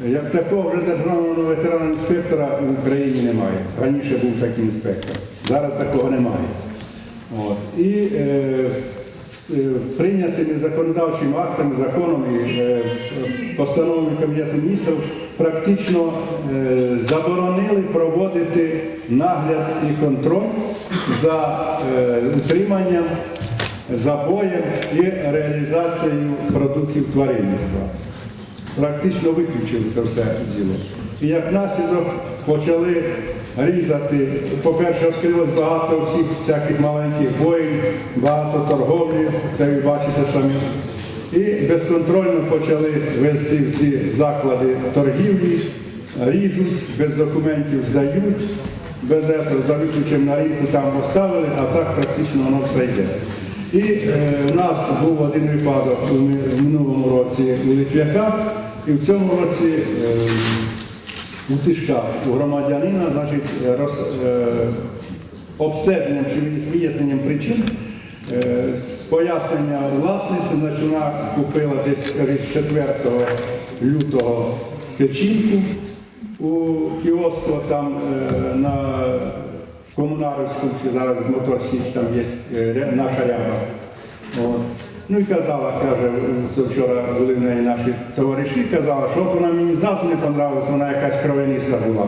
Як такого вже державного ветерана інспектора в Україні немає. Раніше був такий інспектор. Зараз такого немає. От. І е, е, прийнятими законодавчими актами, законом і е, постановами Кабінету міністрів практично е, заборонили проводити нагляд і контроль за е, утриманням, забоєм і реалізацією продуктів тваринництва практично виключили це все діло. І як наслідок почали різати, по-перше, відкрилось багато всіх всяких маленьких воїн, багато торговлі, це ви бачите самі. І безконтрольно почали вести в ці заклади торгівлі, ріжуть, без документів здають, без этого, за виключенням на ринку там поставили, а так практично воно все йде. І е, у нас був один випадок в минулому році у Литвяках, і в цьому році е, у громадянина, значить, роз, е, обстеженням чи виясненням причин, е, з пояснення власниці, значить, вона купила десь скажіть, 4 лютого печінку у кіоску там е, на комунарівську, зараз Мотор там є наша ряба. Ну і казала, каже, це вчора були в неї наші товариші, казала, що от вона мені зразу не понравилась, вона якась кровяниста була.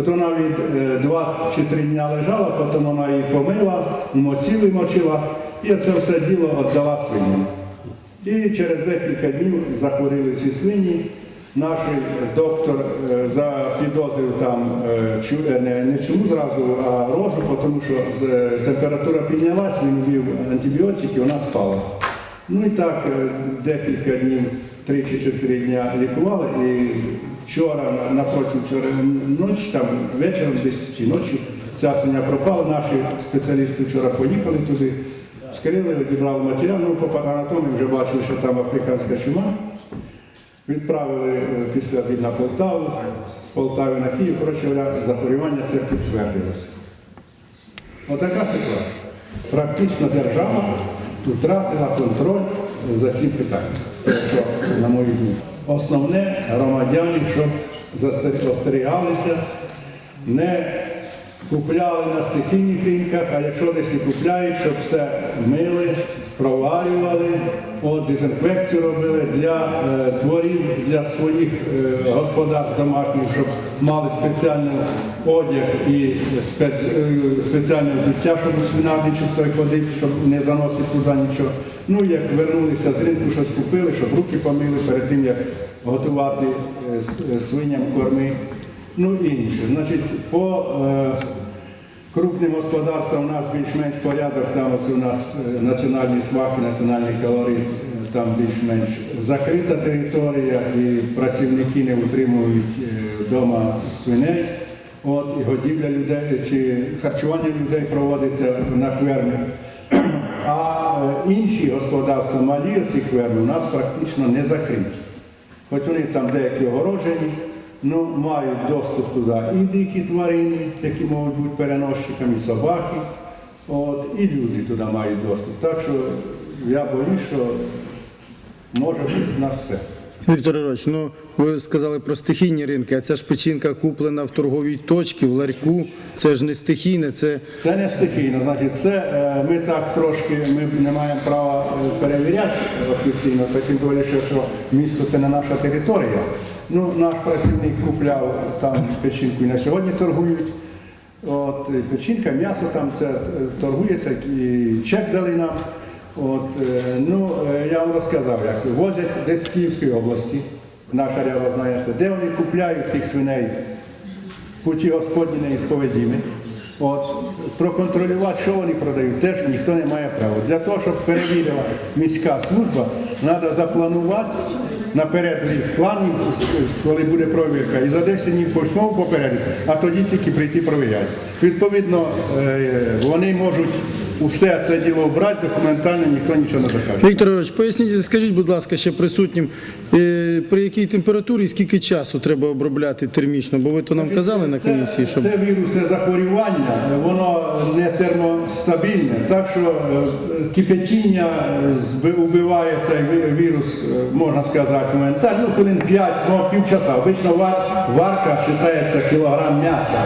От вона від е, два чи три дня лежала, потім вона її помила, моці вимочила, і це все діло віддала свиням. І через декілька днів захворіли ці свині. Наш доктор е, запідозрив там е, чу- е, не, не чому зразу, а рожу, тому що е, температура піднялась, він ввів антибіотики, вона спала. Ну і так е, декілька днів, три чи чотири дня лікували. І вчора, на- напроти вчора ночі, там вечором десь чи ночі, ця свиня пропала. Наші спеціалісти вчора поїхали туди, скрили, відібрали матеріал, ну по анатомії вже бачили, що там африканська чума. Відправили е, після обід на Полтаву, з Полтави на Київ, коротше захворювання це підтвердилося. Отака ситуація. Практично держава втратила контроль за цим питанням. Це що, на мою думку. Основне громадяни, щоб застер- остерігалися, не купляли на стихійних ринках, а якщо десь і купляють, щоб все мили, проварювали, от, дезінфекцію робили для е, дворів, для своїх е, господарств домашніх, щоб мали спеціальний одяг і е, спеціальне взуття, щоб у свинарничок той ходив, щоб не заносити туди нічого. Ну, як вернулися з ринку, щось купили, щоб руки помили перед тим, як готувати е, е, свиням корми. Ну і інше. Значить, по е, крупним господарствам у нас більш-менш порядок, там оце у нас національні смаки, національний колорит, е, там більш-менш закрита територія і працівники не утримують вдома свиней. От, і годівля людей, чи харчування людей проводиться на фермі. А е, інші господарства, малі ці ферми, у нас практично не закриті. Хоч вони там деякі огорожені, ну, мають доступ туди і дикі тварини, які можуть бути переносчиками, і собаки, от, і люди туди мають доступ. Так що я боюсь, що може бути на все. Віктор Ігорович, ну ви сказали про стихійні ринки, а ця ж печінка куплена в торговій точці, в ларьку. Це ж не стихійне, це Це не стихійно, значить, це е, ми так трошки ми не маємо права е, перевіряти офіційно, тим більше, що місто це не наша територія. Ну, наш працівник купляв там печінку і на сьогодні торгують. От, і печінка, м'ясо там це е, торгується, і чек дали нам. От, е, ну, е, я вам розказав, як возять десь з Київської області, наша ряба знаєте, де вони купляють тих свиней путі Господні неісповідімі. От, проконтролювати, що вони продають, теж ніхто не має права. Для того, щоб перевірила міська служба, треба запланувати наперед рік плані, коли буде провірка, і за 10 днів письмово попередити, а тоді тільки прийти провіряти. Відповідно, е, вони можуть усе це діло брати, документально ніхто нічого не докаже. Віктор Ігорович, поясніть, скажіть, будь ласка, ще присутнім, е, при якій температурі і скільки часу треба обробляти термічно? Бо ви то нам казали на комісії, що Це вірусне захворювання, воно не термостабільне, так що е, кипятіння е, вбиває цей вірус, е, можна сказати, моментально, ну, хвилин 5, ну, півчаса. Обично вар- варка вважається кілограм м'яса.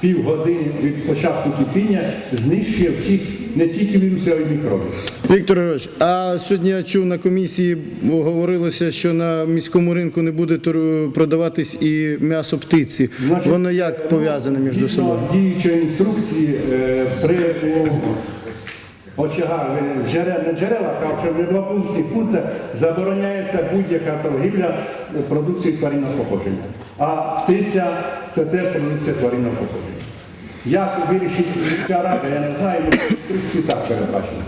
Півгодини від початку кипіння знищує всіх не тільки вірусів, а й мікробів. Віктор Григорович, а сьогодні я чув на комісії, говорилося, що на міському ринку не буде продаватись і м'ясо птиці. Значить, Воно як пов'язане між собою? діючої інструкції е, при очагах, джерел, не джерела, а вже в двопунктних пунктах забороняється будь-яка торгівля е, продукцією тваринного походження. А птиця це те, це тварина походження. Як вирішить міська рада, я не знаю, але так передбачено.